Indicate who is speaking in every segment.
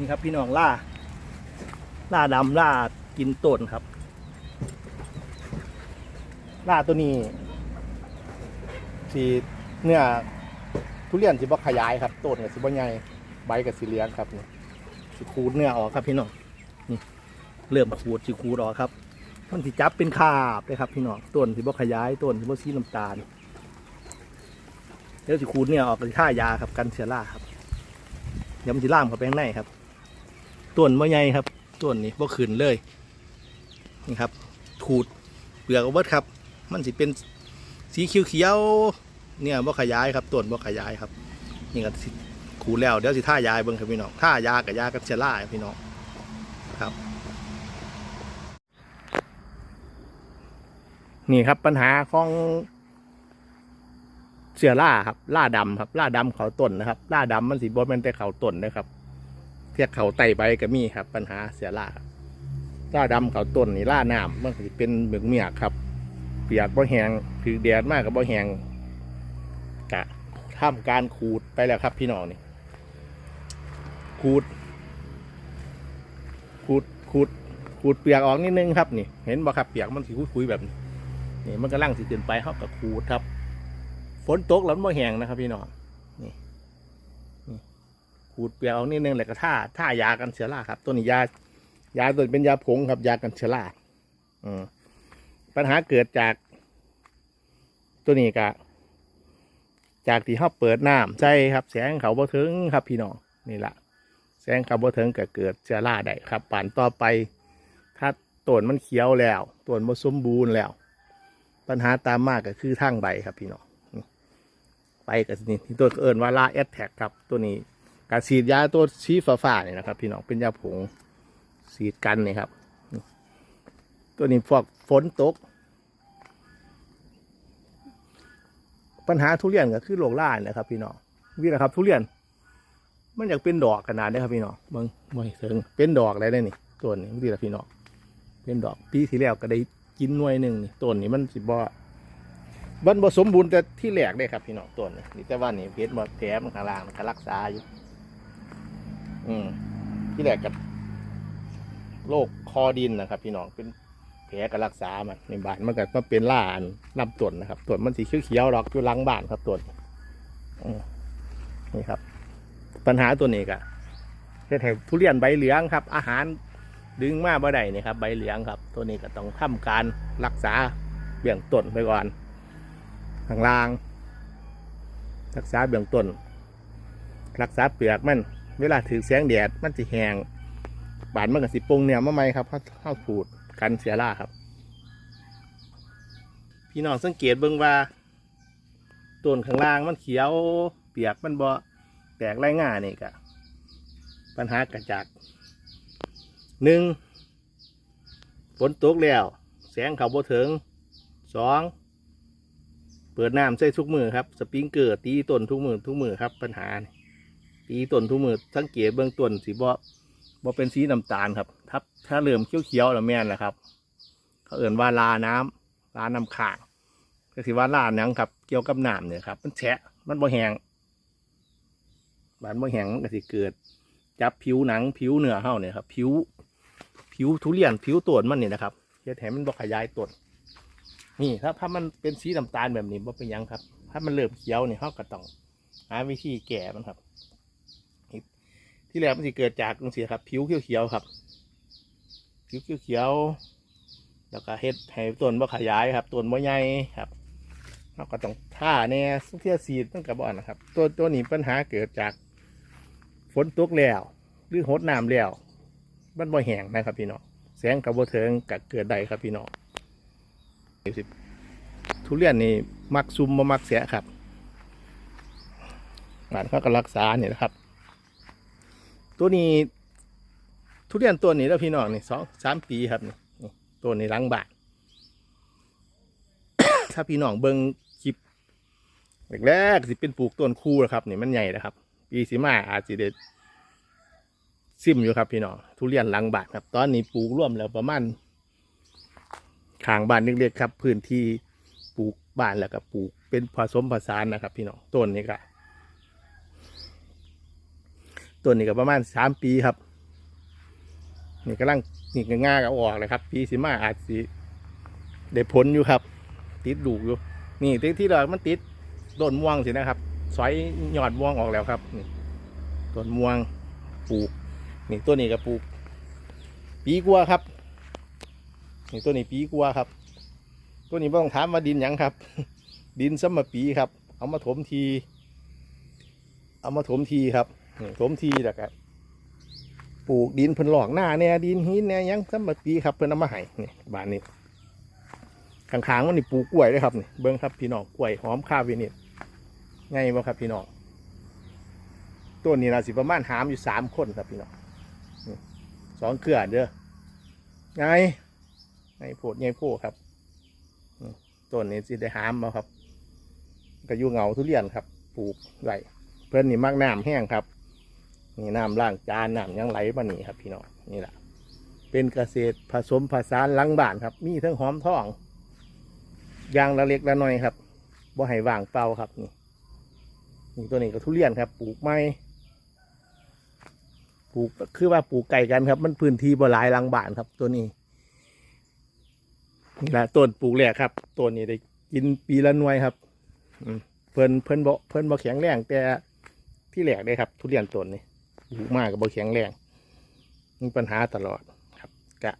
Speaker 1: นี่ครับพี่น้องล่า ล่าดำล่ากินต้นครับ ล่าตัวนี้สีเนื้อทุเรียนสิบ่ขยายครับต้นกับสิบ่ใหญ่ใบกับสีเหลืองครับนี่สิขูดเนื้อออกครับพี่น้องนี่เริ่มขูดสิขูดออกครับมันสิจับเป็นคาบเลยครับพี่น้องต้นสิบ่ขยายต้นสิบ่สีน้ำตาลเดี๋ยวสิขูดเนี่ยออกเป็นค่ายาครับกันเชื้อราครับเดี๋ยวมันสิล่ามเข้าไปข้างในครับ ต้นบ่ใหญ่ครับต้นนี่บ่ขึ้นเลยนี่ครับขูดเปลือกเอเบิดครับ มันสิเป็นสีเขียวๆเนี่ยบ่ขยายครับต้นบ่ขยายครับนี่ก็ขูดแล้วเดี๋ยวสิท่ายาให้เบิ่งครับพี่น้องท่ายากับยากันเชื้อราพี่น้องครับ นี่ครับปัญหาของเสือล่าครับล่าดำครับล่าดำเขาต้นนะครับล่าดำมันสีบอมันแต่เขาต้นนะครับ เทียบเขาไต่ใบก็มีครับ ปัญหาเสือล่าครับล่าดำเขาต้นนี่ล่าน้ำมันก็สิเป็นเหมืองเมียกครับ เปียกบ่แหงถือแดดมากกับบ่แหงกะทำการขูดไปแล้วครับ พี่น้องนี่ขูดขูดขูดขูดเปียกออกนิดนึงครับนี่ เห็นบ่ครับเปียกมันสีคุยแบบนี้นี่มันกำลังสิขึ้นไปเขากับขูดครับ ฝนตกแล้วมันบ่แหงนะครับ พี่น้อง ขูดเปลือกเอานิดนึงแล้วก็ท่าท่ายากันเชื้อราครับ ตัวนี้ยายาตัวนเป็นยาผงครับ ยากันเชื้อราอืมปัญหาเกิดจากตัวนี้กะจากที่เขาเปิดน้ำใช่ครับ แสงเขาบ่ถึงครับพี่น้องนี่แหละแสงเขาบ่ถึงก็เกิดเชื้อราได้ครับป่านต่อไป ถ้าต้นมันเขียวแล้วต้นมันสมบูรณ์แล้ว ปัญหาตามมากก็คือทางใบครับพี่น้องไปกับนี่ตัวเอิญว่าลาแอดแท็กครับตัวนี้ การฉีดยาตัวชีฟ้าๆนี่ยนะครับ พี่น้องเป็นยาผงฉีดกันนี่ครับ ตัวนี้พวกฝนตก ปัญหาทุเรียนก็คือโรคล่านี่แหละครับ พี่น้องนี่แหละครับ ทุเรียน มันอยากเป็นดอกขนาดนี้ครับพี่น้องเบิ่งไม่ถึงเป็นดอกอะไรได้นี่ตัวนี้นี่แหละพี่น้องเป็นดอกปีที่แล้วก็ได้กินหน่วยหนึ่งนี่ต้นนี้มันสิบ่มันบ่สมบูรณ์แต่ที่แรกได้ครับพี่น้องต้นนี่นี่แต่ว่านี่เพชรบ่แถมข้างล่างมันก็รักษาอยู่ อืมที่แรกกับโรคคอดินนะครับ พี่น้องเป็นแผลก็รักษามันในบ้านมันก็มาเป็นล่าอันลำต้นนะครับต้นมันสีเขียวๆดอกอยู่หลังบ้านครับต้นนี่ครับ ปัญหาตัวนี้ก็เฮ็ดให้ทุเรียนใบเหลืองครับ อาหารดึงมาบ่ได้นี่ครับ ใบเหลืองครับ ตัวนี้ก็ต้องทำการรักษาเบี่ยงต้นไปก่อนข้างล่าง รักษาเบี่ยงต้น รักษาเปลือกมัน เวลาถือแสงแดดมันจะแห้งบานมันก็สิปรุงเนี่ยมาไหมครับเข้าเข้าผูดกันเสียล่าครับ พี่น้องสังเกตเบิ่งว่าต้นข้างล่างมันเขียว เปียกมันบ่แตกไร่ง่านี่ก็ปัญหากระจากหนึ่งฝนตกแล้ว แสงเขาบ่ถึงสองเปิดน้ำใส่ทุกมือครับ สปริงเกอร์ตีต้นทุกมือทุกมือครับปัญหานี่ ตีต้นทุกมือสังเกตเบื้องต้นสีบ่บ่เป็นสีน้ำตาลครับ ถ้าถ้าเริ่มเขียวๆแล้วแม่นแหละครับ เขาเอื่นว่าลาน้ำลาน้ำข้างก็คือว่าลาหนังครับ เกี่ยวกับน้ำเนี่ยครับ มันแฉะมันบ่แห้งบานบ่แห้งมันก็สิเกิด จับผิวหนังผิวเนื้อเห่าเนี่ยครับผิว ผิวทุเรียนผิวต้นมันเนี่ยนะครับเฮ็ดให้มันบ่ขยายต้นนี่ถ้าถ้ามันเป็นสีน้ำตาลแบบนี้บ่เป็นยังครับ ถ้ามันเริ่มเขียวเนี่ยเฮาก็ต้องหาวิธีแก้มันครับ ที่แรกมันสิเกิดจากจังซี่ครับ ผิวเขียวๆครับ ผิวเขียวๆแล้วก็เฮ็ดให้ต้นบ่ขยายครับต้นบ่ใหญ่ครับเฮาก็ต้องท่าแน่สุเทียซีดมันก็บ่อนนะครับ ตัวตัวนี้ปัญหาเกิดจากฝนตกแล้วหรือหดน้ำแล้วมันบ่แห้งนะครับพี่น้องแสงกับบ่เทิงกัเกิดได้ครับพี่น้องสิทุเรียนนี่มักซุ่มบ่มักเสียครับบ้านเขาก็รักษาเนี่ยนะครับ ตัวนี้ ทุเรียนตัวนี้แล้วพี่น้องนี่สองสามปีครับนี่ตัวนี้หลังบานถ้าพี่น้องเบิ่งคลิปแรกๆสิเป็นปลูกต้นคู่นะครับนี่มันใหญ่นะครับ ปีสีมาอาจจะได้ซิมอยู่ครับพี่น้องทุเรียนหลังบานครับ ตอนนี้ปลูกร่วมแล้วประมาณขางบ้านเล็กๆครับ พื้นที่ปลูกบ้านแล้วก็ปลูกเป็นผสมผสานนะครับ พี่น้องต้นนี้ก็ ต้นนี้ก็ประมาณสามปีครับ นี่กำลังนี่ก็ง่าก็ออกเลยครับ ปีสิมาอาจสิได้ผลอยู่ครับ ติดลูกอยู่ นี่ที่ที่เรามันติดต้นม่วงสินะครับสอยยอดม่วงออกแล้วครับนี่ต้นม่วงปลูก นี่ตัวนี้ก็ปลูก ปีกัวครับ นี่ตัวนี้ปีกัวครับตัวนี้ไม่ต้องถามว่าดินหยังครับ ดินสมมาปีครับ เอามาถมที เอามาถมทีครับ นี่ถมทีแล้วก็ปลูกดินเพิ่นหลอกหน้าเนี่ยดินหินเนี่ยยังสมมาปีครับเพิ่นเอามาให้นี่บ้านนี้ข้างๆมันนี่ปลูกกล้วยด้วยครับนี่เบิ้งครับพี่น้องกล้วยหอมข้าววินิดไงบ่ครับพี่น้องต้นนี้นะสิประมาณหามอยู่สามคนครับพี่น้องสองเครือเด้อไงไงโพดไงโพดครับต้นนี้สิได้หามมาครับก็อยู่เหงาทุเรียนครับ ปลูกไว้เพื่อนนี่มักน้ำแห้งครับ นี่น้ำล้างจานน้ำยังไหลมานี่ครับ พี่น้องนี่แหละเป็นเกษตรผสมผสานหลังบ้านครับ มีทั้งหอมทองยางละเล็กละน้อยครับบ่ให้ว่างเปล่าครับนี่นี่ตัวนี้ก็ทุเรียนครับ ปลูกไม้ปลูกคือว่าปลูกไก่กันครับ มันพื้นที่บ่หลายหลังบ้านครับ ตัวนี้นี่แหละต้นปลูกแรกครับต้นนี้ได้กินปีละหน่วยครับอืมเพิ่นเพิ่นบ่เพิ่นบ่แข็งแรงแต่ที่แรกเลยครับ ทุเรียนต้นนี้ ปลูกมากกับบ่แข็งแรง มีปัญหาตลอดครับกะ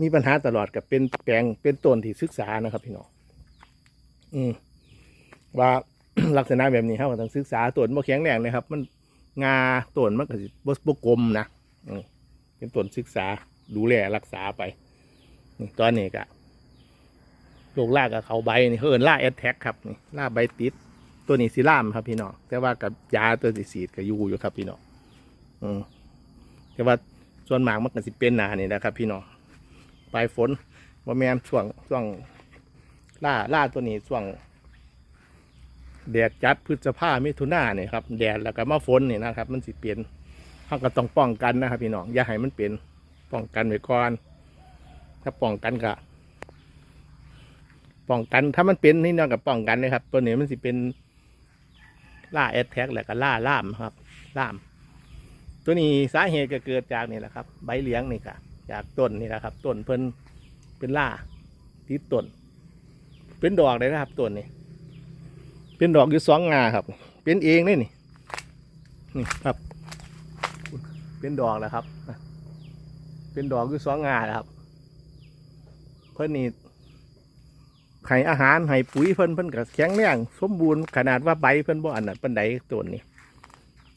Speaker 1: มีปัญหาตลอดกับเป็นแปลงเป็นต้นที่ศึกษานะครับพี่น้องอืมว่าลักษณะแบบนี้ครับต้องศึกษาต้นบ่แข็งแรงเลยครับ มันงาต้นมันก็สิบ่บ่กลมนะอืมเป็นต้นศึกษาดูแลรักษาไปตอนนี้ก็โรคล่ากับเขาใบนี่เขาเอินล่าแอดแท็กครับนี่ล่าใบติด ตัวนี้สิล่ามครับพี่น้องแต่ว่ากับยาตัวสีสีดกับยูอยู่ครับพี่น้องอืมแต่ว่าส่วนมากมันก็สิเป็นหนานี่นะครับ พี่น้องปลายฝนว่าแมนช่วงช่วงล่าล่าตัวนี้ช่วงแดดจัดพฤษภามิถุนาเนี่ยครับแดดแล้วก็มาฝนนี่นะครับ มันสิเปลี่ยนเขาก็ต้องป้องกันนะครับ พี่น้องอย่าให้มันเป็นป้องกันไว้ก่อนถ้าป้องกันก็ป้องกันถ้ามันเป็นนี่นอกกับป้องกันนะครับ ตัวนี้มันสิเป็น ล่าแอดแท็กแหละก็ล่าล่ามครับล่าม ตัวนี้สาเหตุก็เกิดจากนี่แหละครับ ใบเหลียงนี่ค่ะจากต้นนี่แหละครับต้นเพิ่นเป็นล่าติดต้น เป็นดอกเลยนะครับต้นนี้ เป็นดอกอยู่สองงาครับ เป็นเองนี่นี่นี่ครับ เป็นดอกแล้วครับ เป็นดอกอยู่สองงาแล้วครับ เพิ่นนี่ ให้อาหารให้ปุ๋ยเพิ่นเพิ่นก็แข็งแรงสมบูรณ์ขนาดว่าใบเพิ่นบ่อันนั้นปานใดต้นนี้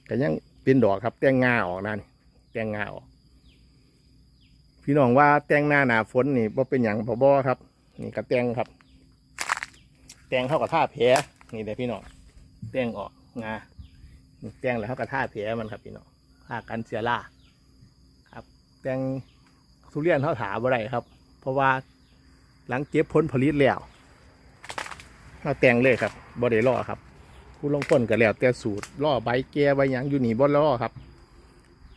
Speaker 1: ก็ยังเป็นดอกครับ แต่งงาออกนั่นแตงงาออกพี่น้องว่าแตงหน้าหนาฝนนี่บ่เป็นหยังบ่บ่ครับ นี่ก็แตงครับ แตงเข้ากับท่าแผลนี่เด้พี่น้องแตงออกงาแตงแล้วเข้ากับท่าแผลมันครับ พี่น้องท่ากันเสียล่าครับ แตงทุเรียนเขาถาบ่ได้ครับ เพราะว่าหลังเก็บผลผลิตแล้ว เราแต่งเลยครับบ่ได้ล่อครับ ผู้ลงต้นก็แล้วแต่สูตรล่อใบแก่ใบหยังอยู่หนี่บ่ล่อครับ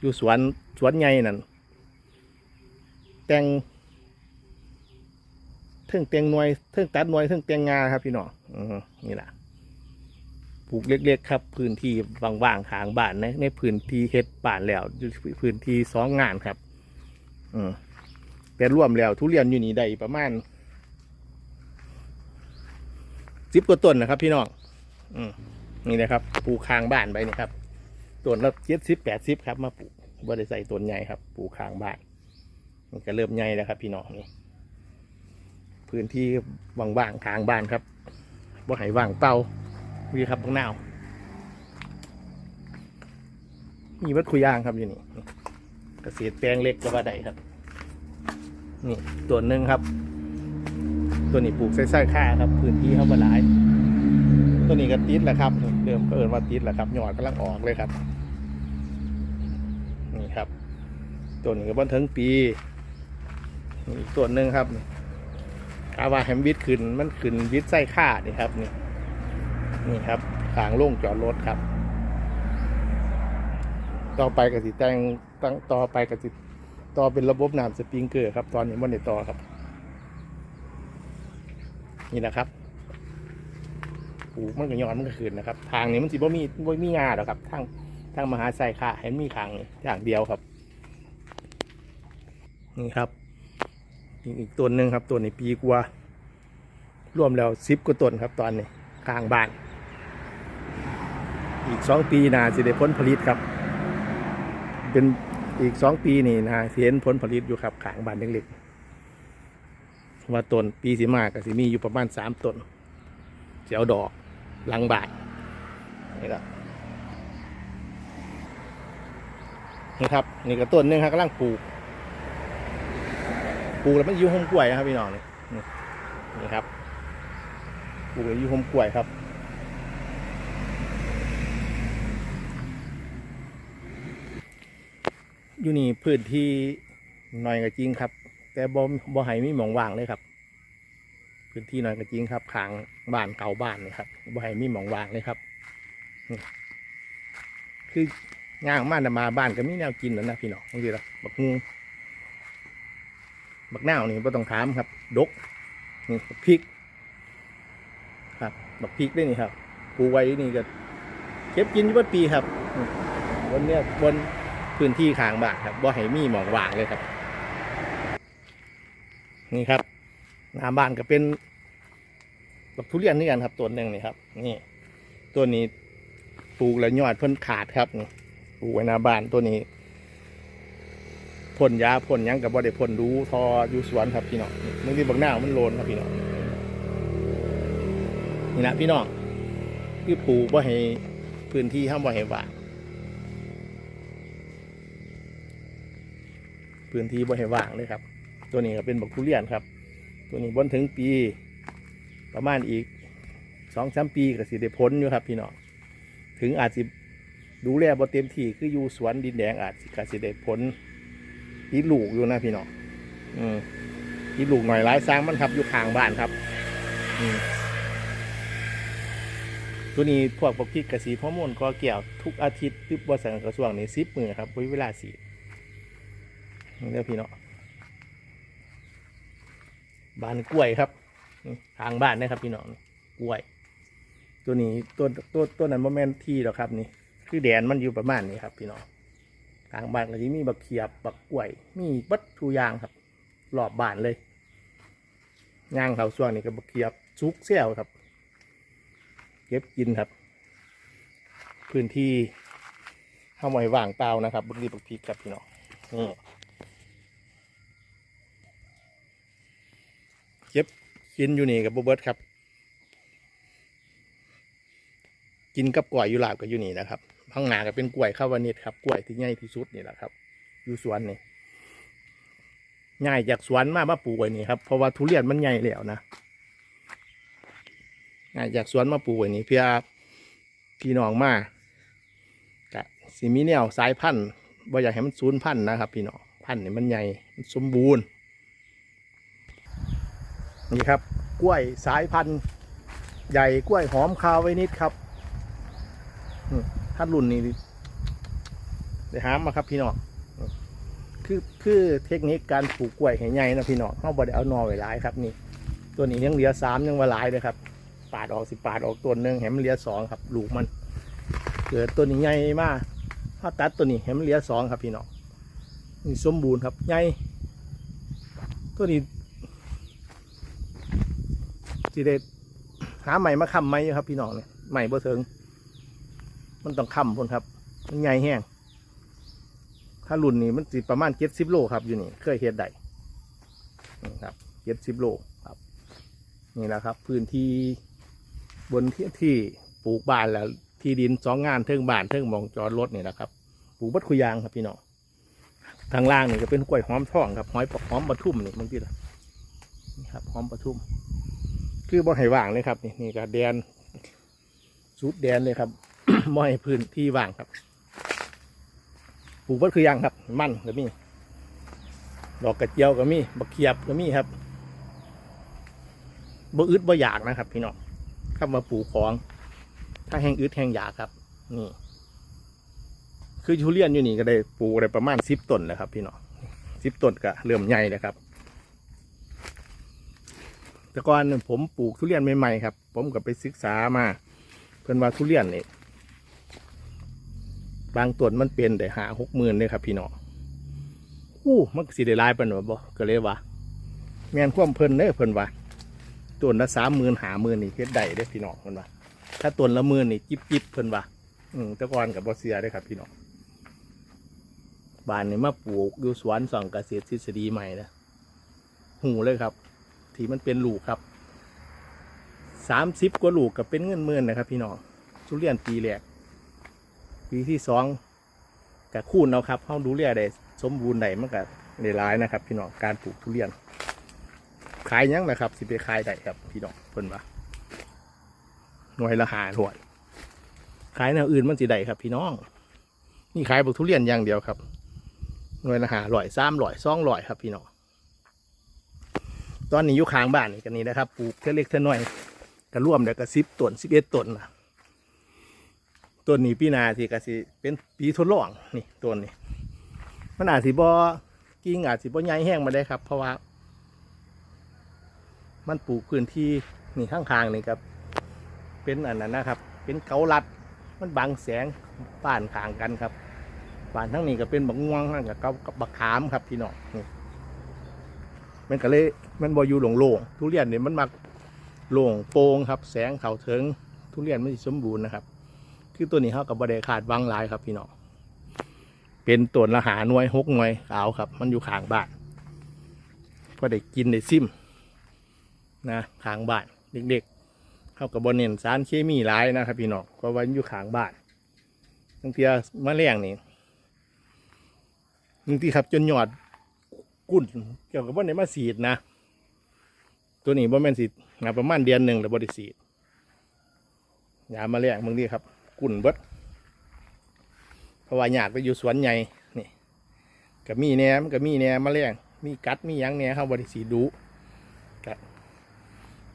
Speaker 1: อยู่สวนสวนใหญ่นั่นแต่งเทิงแต่งหน่วยเทิงตัดหน่วยเทิงแต่งงาครับพี่น้องอือนี่แหละปลูกเล็กๆครับ พื้นที่ว่างๆขางบ้านในในพื้นที่เฮ็ดบ้านแล้วอยู่พื้นที่สองงานครับ อืมแต่รวมแล้วทุเรียนอยู่นี่ได้ประมาณ สิบกว่าต้นนะครับ พี่น้องอืมนี่นะครับปลูกคางบ้านไปนี่ครับต้นละเจ็ดสิบแปดสิบครับ มาปลูกบ่ได้ใส่ต้นใหญ่ครับปลูกคางบ้านนี่ก็เริ่มใหญ่แล้วครับ พี่น้องนี่พื้นที่ว่างๆคางบ้านครับบ่ให้ว่างเตาวีครับข้างนาวมีวัดคุยยางครับอยู่นี่เกษตรแปลงเล็กก็ว่าได้ครับ นี่ตัวหนึ่งครับ ตัวนี้ปลูกไส้ๆค่าครับพื้นที่เขาบหลายตัวนี้ก็ติดแหละครับเริ่มเปิดว่าติดแหละครับหยอดกำลังออกเลยครับนี่ครับ ตัวนี้ก็บนถึงปีอีกตัวหนึ่งครับนี่กาวาแฮมวิทขึ้นมันขึ้นวิทไส้ค่านี่ครับนี่นี่ครับขางโล่งจอดรถครับ ต่อไปก็สิแตงตั้งต่อไปก็สิต่อเป็นระบบน้ำสปริงเกอร์ครับ ตอนนี้มันในต่อครับ นี่นะครับปลูกมันก็ย้อนมันก็ขึ้นนะครับ ทางนี้มันสิบ่มีบ่มีงาหรอกครับทางทางมหาไซค่าเห็นมีทางอย่างเดียวครับ นี่ครับอีกต้นหนึ่งครับต้นนี้ปีกว่ารวมแล้วสิบกว่าต้นครับ ตอนนี้ข้างบ้าน อีกสองปีนาสิได้ผลผลิตครับ เป็นอีกสองปีนี่นะสิเห็นผลผลิตอยู่ครับขางบ้านเล็กๆ ว่าต้นปีสิมากก็สิมีอยู่ประมาณสามต้นเสียวดอกลังบายนี่ครับนี่ครับนี่ก็ต้นหนึงครับกำลังปลูกปลูกแล้วมันยู่ห่มกล้วยนะครับพี่น้องนี่นี่ครับปลูกแล้วอยู่ห่มกล้วยครับอยู่นี่พื้นที่หน่อยก็จริงครับ แต่บ่บ่ให้มีหมองว่างเลยครับ พื้นที่น่อยก็จริงครับขางบ้านเก่าบ้านนี่ครับบ่ให้มีหมองว่างเลยครับ คือย่างมาน่มาบ้านก็มีแนวกินแล้วนะพี่น้องบางทีละบักงูบักนานี่บ่ต้องถามครับ ดกนี่บักพริก ครับบักพริกด้วยนี่ครับปลูกไว้นี่ก็เก็บกินอยู่เบิดปีครับนี่บนเนี้ยบนพื้นที่ขางบ้านครับบ่ให้มีหมองว่างเลยครับ นี่ครับหน้าบ้านก็เป็นแบบทุเรียนนี่กันครับตัวหนึ่งนี่ครับ นี่ ตัวนี้ปลูกแล้วยอดเพิ่นขาดครับนี่ปลูกไว้หน้าบ้านตัวนี้พ่นยาพ่นยังกับบ่ได้พ่นดูทออยู่สวนครับพี่น้องบางทีบางหน้ามันโลนครับพี่น้องนี่นะพี่น้องคือปลูกบ่ให้พื้นที่ห้ามบ่ให้ว่างพื้นที่บ่ให้ว่างเลยครับ ตัวนี้ก็เป็นบักทุเรียนครับ ตัวนี้บนถึงปีประมาณอีกสองสามปีก็สิได้พ้นอยู่ครับ พี่น้องถึงอาจสิดูแลบ่เต็มที่คืออยู่สวนดินแดงอาจสิกสิได้พ้นอีลูกอยู่นะพี่น้องอืมอีลูกหน่อยหลายสร้างมันครับอยู่ข้างบ้านครับ อืมตัวนี้พวกปกพิกกระสีฮอร์โมนก็เกี่ยวทุกอาทิตย์ที่บริษัทกระทรวงนี้ซิปมือครับไว้เวลาสีนี่เด้อพี่เนาะ บานกล้วยครับนี่ทางบ้านนะครับพี่เนาะกล้วย ตัวนี้ตัวตัวตัวนั้นโมเมนที่หรอกครับนี่ คือแดนมันอยู่ประมาณนี้ครับ พี่เนาะทางบ้านก็จะมีบักเขียบบักกล้วย มีบัดทุยางครับรอบบ้านเลยย่างเขาส่วนนี้ก็บักเขียบซุกเซี่ยวครับ เก็บกินครับ พื้นที่เข้าไว้ว่างเปล่านะครับบักรีบักพริกครับพี่เนาะนี่ เก็บกินอยู่นี่กับโบเบิร์ตครับ กินกับกล้วยอยู่ลาบกับอยู่นี่นะครับข้างหน้าก็เป็นกล้วยข้าววานิดครับกล้วยที่ใหญ่ที่สุดนี่แหละครับ อยู่สวนนี่ง่ายจากสวนมามาปลูกไว้นี่ครับเพราะว่าทุเรียนมันใหญ่แล้วนะง่ายจากสวนมาปลูกไว้นี่เพื่อพี่น้องมากะสิมีแนวสายพันธุ์บ่อยากให้มันสูญพันธุ์นะครับ พี่น้องพันธุ์นี่มันใหญ่มันสมบูรณ์ นี่ครับ กล้วยสายพันธุ์ใหญ่กล้วยหอมคาวไว้นิดครับอืมถ้ารุ่นนี้เดี๋ยวหามมาครับพี่น้องคือคือเทคนิคการปลูกกล้วยให้ใหญ่นะพี่น้องเขาบอได้เอานอไว้หลายครับนี่ ตัวนี้ยังเหลือสามยังว่าหลายเลยครับ ปาดออกสิปาดออกตัวหนึ่งแหมนเหลือสองครับลูกมัน เกิดตัวนี้ใหญ่มากถ้าตัดตัวนี้แหมนเหลือสองครับพี่น้องนี่สมบูรณ์ครับใหญ่ตัวนี้ สิได้หาใหม่มาค้ำไหมครับ พี่น้องเนี่ยใหม่บ่เถิงมันต้องค้ำพ่นครับ มันใหญ่แห้งถ้ารุ่นนี้มันสิประมาณเจ็ดสิบโลครับอยู่นี่เคยเฮ็ดได้นี่ครับเจ็ดสิบโลครับ นี่แหละครับ พื้นที่บนที่ที่ปลูกบ้านแล้ว ที่ดินสองงานเทิงบ้านเทิงมองจอดรถนี่แหละครับปลูกบัดคุยางครับพี่น้องทางล่างนี่ก็เป็นกล้วยหอมทองครับหอยปอกหอมปทุมนี่บางทีละนี่ครับหอมปะทุ่ม คือบ่ให้ว่างเลยครับ นี่นี่ก็แดนสุดแดนเลยครับบ่ให้พื้นที่ว่างครับปลูกเบัดคือหยังครับ มันก็มีดอกกระเจียวก็มีบักเขียบก็มีครับบ่อึดบ่อยากนะครับ พี่น้องเข้ามาปลูกของ ถ้าแห้งอึดแห้งอยากครับ นี่ คือทุเรียนอยู่นี่ก็ได้ปลูกได้ประมาณสิบต้นแล้วครับ พี่น้องสิบต้นก็เริ่มใหญ่แล้วครับ แต่ก่อนผมปลูกทุเรียนใหม่ๆครับ ผมก็ไปศึกษามา เพื่อนว่าทุเรียนนี่บางต้นมันเป็นได้หาหกหมื่นเลยครับ พี่น้องอู้มันสีได้ลายปานว่าบ่ก็เลยว่าแมนควมเพิ่นเด้เพิ่นว่าต้นละ30,000 50,000นี่เฮ็ดได้เด้พี่น้องเพิ่นว่าถ้าต้นละหมื่นนี่จิบจิบเพิ่นว่าอืมแต่ก่อนกับบ่เสียเด้ครับ พี่น้องบ้านนี่มาปลูกอยู่สวนส่องเกษตรทฤษฎีใหม่นะหูเลยครับ ที่มันเป็นลูกครับ30กว่าลูกก็เป็นเงินหมื่นนะครับ พี่น้องทุเรียนปีแรกปีที่สองกับคูณเอาครับเฮาดูแลได้สมบูรณ์ได้มันก็ได้หลายนะครับ พี่น้องการปลูกทุเรียน ขายยังนะครับ สิไปขายได้ครับพี่น้องเพิ่นว่าหน่วยละหาหน่วยขายแนวอื่นมันสิได้ครับ พี่น้อง นี่ขายบักทุเรียนอย่างเดียวครับหน่วยละหาร่อยสามร่อยสองร่อยครับพี่น้อง ตอนนี้อยู่ข้างบ้านนี่กันนี้นะครับปลูกเท่าเล็กเท่น้อยก็ร่วมเดี๋ยวก็สิบต้นสิบเอ็ดต้นนะต้นนี้ปีหนาที่ก็สิเป็นปีทดลองนี่ต้นนี้มันอาจสิบ่กิ่งอาจสิบ่ใหญ่แห้งมาได้ครับ เพราะว่า มันปลูกพื้นที่นี่ข้างๆนี่ครับ เป็นอันนั้นนะครับ เป็นเกาลัด มันบังแสงป่านขางกันครับป่านทั้งนี้ก็เป็นบักง่วงทั้งกับเกากับบักขามครับพี่น้องนี่ มันก็เลยมันบอยู่หลงโล่งทุเรียนเนี่ยมันมักโล่งโปร่งครับ แสงเข่าเถิงทุเรียนไม่สมบูรณ์นะครับ คือตัวนี้เขากับบดขาดวังหลายครับพี่น้องเป็นต้นละหาหน่วยหกหน่วยขาวครับ มันอยู่ขางบ้านพอได้กินได้ซิมนะขางบ้านเด็กๆเข้ากับบเน้นสารเคมีหลายนะครับ พี่น้องก็ไว้อยู่ขางบ้านบางทีมะแรงนี่บางทีครับจนหยอด กุ้นเกี่ยวกับว่าในมาสีดนะ ตัวนี้บ่แม่นสีดนะประมาณเดือนหนึ่งแล้วบริสีดยามาแรงบางทีครับ กุ้นเบิดเพราะว่าหยาดไปอยู่สวนใหญ่นี่ก็มีแหนมนก็มีแหนมมาแรงมีกัดมียังแหนครับบริสีดูก็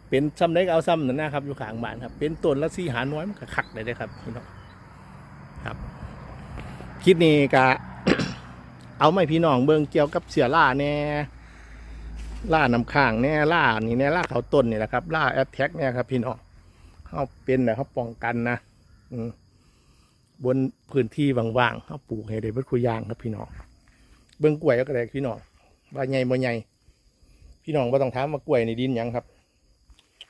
Speaker 1: เป็นซ้ำได้ก็เอาซ้ำนั่นนะครับ อยู่ขางบ้านครับ เป็นต้นละสี่หาน้อยมันก็คักเลยได้ครับพี่น้องครับ คลิปนี้ก็ เอาไม่พี่น้องเบิ่งเกี่ยวกับเสือล่าแน่ล่านำข้างแน่ล่านี่แน่ล่าเขาต้นนี่แหละครับล่าแอดแท็กเนี่ยครับพี่น้องเขาเป็นแต่เขาป้องกันนะอืบนพื้นที่ว่างๆเขาปลูกให้ได้เบิดคุยางครับพี่น้องเบิ่งกล้วยก็ได้พี่น้องว่าใหญ่บ่ใหญ่พี่น้องบ่ต้องถามว่ากล้วยในดินยังครับ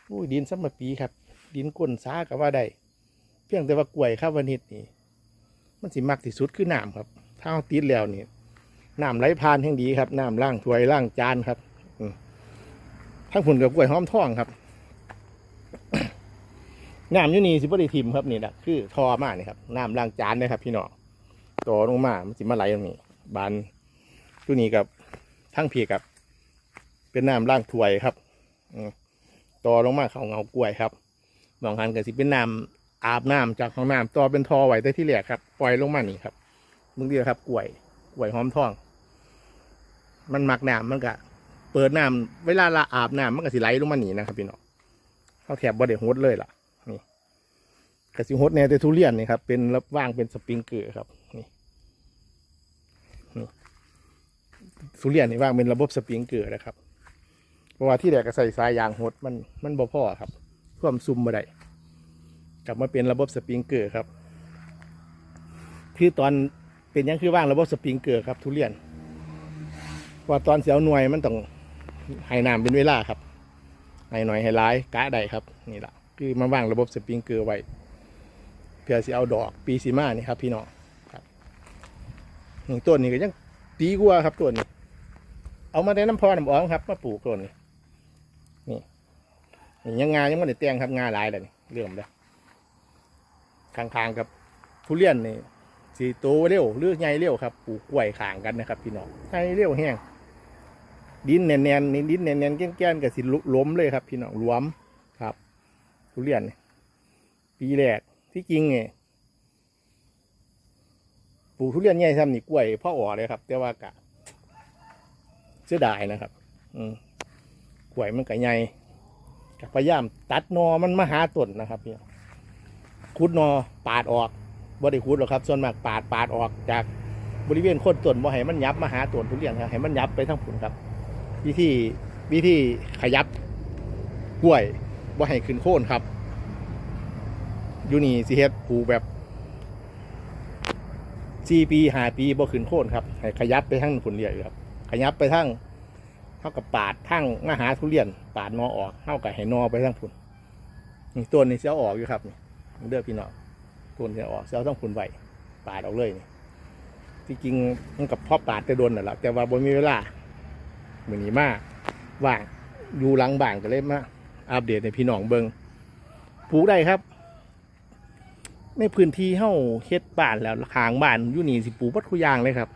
Speaker 1: อุ้ดินสัมปีครับ ดินก้นซ้าก็ว่าได้เพียงแต่ว่ากล้วยข้าววานิดนี่มันสิมักที่สุดคือหน้ำครับถ้าเอาติดแล้วนี่ น้ำไหลผ่านแห่งดีครับน้ำล่างถ้วยล่างจานครับทั้งผุนกับกล้วยหอมท่องครับน้ำยูนีสิบริทิมครับนี่นะคือทอมากนี่ครับน้ำล่างจานนะครับ พี่น้องต่อลงมามันสิมาไหลตรงนี้บานตัวนี้กับทั้งพีกับ เป็นน้ำล่างถ้วยครับต่อลงมาเขาเงากล้วยครับบางคันก็สิเป็นน้ำอาบน้ำจากห้องน้ำต่อเป็นทอไว้แต่ที่แรกครับ ปล่อยลงมานี่ครับมึงเดียวครับกล้วย กล้วยหอมทอง มันหมักน้ำมันก็เปิดน้ำเวลาละอาบน้ำมันก็สิไหลลงมาหนีนะครับพี่น้องเขาแถบบ่ได้หดเลยล่ะ นี่กระสิหดแนวแต่ทุเรียนนี่ครับ เป็นรับว่างเป็นสปริงเกอร์ครับ นี่นทุเรียนนี่ว่างเป็นระบบสปริงเกอร์นะครับ เพราะว่าที่แรกก็ใส่สายยางหดมันมันบ่พอครับท่วมซุ่มบ่ได้กลับมาเป็นระบบสปริงเกอร์ครับ คือตอน เป็นยังคือว่างระบบสปริงเกอร์ครับทุเรียนพราะว่าตอนเสียวหน่วยมันต้องให้น้ำเป็นเวลาครับให้หน่อยให้ร้ายกะได้ครับนี่แหละคือมาว่างระบบสปริงเกอร์ไว้เพื่อสิเอาดอกปีสีมานี่ครับ พี่น้องครับนี่งต้นนี้ก็ยังดีกว่าครับต้นนี้ เอามาได้น้ำพอน้ำอ้อมครับมาปลูกต้นนี่นี่นี่ยังงายังไม่ได้แต่งครับงาหลายเลยนี่เริ่มแล้วข้างๆกับทุเรียนนี่ สีโตเร็วหรือใหญ่เร็วครับปลูกกล้วยข่างกันนะครับ พี่น้องใหญ่เร็วแห้งดินแน่นๆนี่ดินแน่นๆแก่นๆกับสิล้มเลยครับ พี่น้องรวมครับทุเรียนปีแรกที่จริงเนี่ยปลูกทุเรียนใหญ่ซ้ำนี่กล้วยพ่ออ๋อเลยครับ แต่ว่ากะเสียดายนะครับ อืมกล้วยมันก็ใหญ่พยายามตัดนอมันมาหาต้นนะครับพี่ขุดนอปาดออก บ่ได้ขุดหรอกครับ ส่วนมากปาดปาดออกจากบริเวณโคนต้นบ่ให้มันยับมาหาต้นทุเรียนครับให้มันยับไปทั้งผลครับ วิธีวิธีขยับกล้วยบ่ให้ขึ้นโค่นครับอยู่นี่สิเฮ็ดปลูกแบบสี่ปีห้าปีบ่ขึ้นโค่นครับให้ขยับไปทั้งผลเรียครับ ขยับไปทั้งเท่ากับปาดทั้งมาหาทุเรียน ปาดนอออกเท่ากับให้นอไปทั้งพุ่นนี่ต้นนี่เสียออกอยู่ครับนี่เด้อพี่น้อง ต้นเสียออกเสียต้องพุ่นไว้ปาดออกเลยนี่ที่จริงมันกับพ่อปาดจะโดนน่ะแหละแต่ว่าบ่มีเวลาเหมือนนี้มากว่างอยู่หลังบ้านก็เลยมาอัปเดตในพี่น้องเบิงปลูกได้ครับ ในพื้นที่เฮ้าเฮ็ดบ้านแล้วขางบ้านอยู่นี่สิปลูกวัตถุยางเลยครับ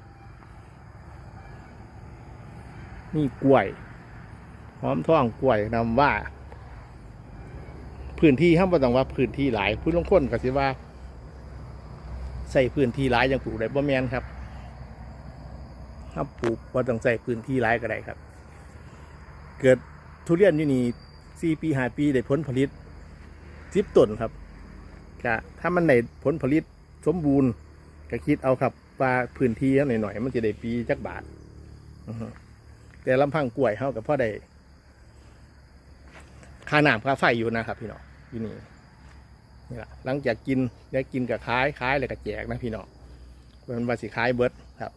Speaker 1: นี่กล้วยหอมท่องกล้วยนำว่า พื้นที่ห้ามบ่ต้องว่าพื้นที่หลายพื้นลงคนก็สิว่า ส่พื้นที่หลายยังปลูกได้บ่แมนครับถ้าปลูกบ่ต้องใส่พื้นที่หลายก็ได้ครับ เกิดทุเรียนอยู่นี่สี่ปีห้าปีได้ผลผลิตสิบต้นครับก็ถ้ามันได้ผลผลิตสมบูรณ์ก็คิดเอาครับว่าพื้นที่หน่อยๆมันจะได้ปีจักบาทแต่ลำพังกล้วยเฮากับพ่อได้ค่าน้ำค่าไฟอยู่นะครับพี่น้องอยู่นี่ นี่แหละหลังจากกินได้กินกับขายขายแล้วก็แจกนะพี่น้องเป็นวาสิขายเบิร์ดครับ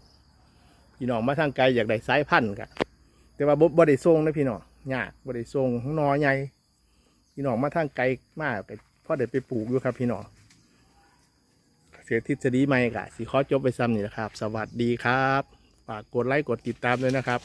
Speaker 1: พี่น้องมาทางไกลอยากได้สายพันธุ์กะแต่ว่าบบ่ได้ส่งนะพี่น้องยากบ่ได้ส่งหนอใหญ่พี่น้องมาทางไกลมากก็พ่อได้ไปปลูกอยู่ครับ พี่น้องเสียทฤษฎีใหม่กะสิขอจบไปซ้ำนี่นะครับ สวัสดีครับ ฝากกดไลค์กดติดตามด้วยนะครับ